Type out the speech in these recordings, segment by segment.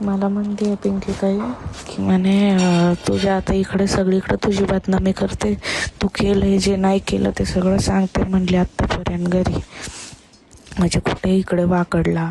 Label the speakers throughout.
Speaker 1: मला म्हणते पिंकी काही की म्हणे तुझ्या आता इकडे सगळीकडे तुझी बदनामी करते. तू केलंय जे नाही केलं ते सगळं सांगते म्हणले आत्तापर्यंत घरी. म्हणजे कुठे इकडे वाकडला.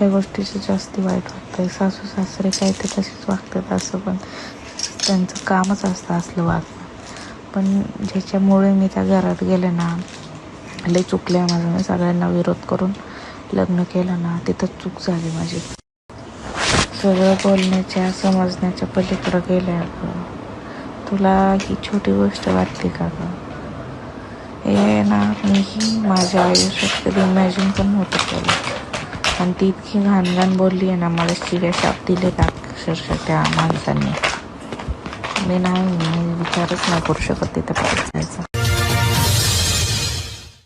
Speaker 1: या गोष्टीचं जास्त वाईट वाटतं आहे सासू सासरे काय ते तसेच वागतात असं पण त्यांचं कामच असतं असलं वागणं. पण ज्याच्यामुळे मी त्या घरात गेले ना लय चुकले माझं. मी सगळ्यांना विरोध करून लग्न केलं ना तिथं चूक झाली माझी. सगळं बोलण्याच्या समजण्याच्या पलीकडं गेल्या अगं तुला ही छोटी गोष्ट वाटते का गं? हे ना मीही माझ्या आयुष्यात कधी इमॅजिन पण नव्हतं केलं. आणि ती इतकी घाण घाण बोलली आहे ना मला शिव्या शाप दिले अक्षरशः त्या माणसांनी. मी नाही मी विचारच नाही करू शकत तिथं. पाहिजे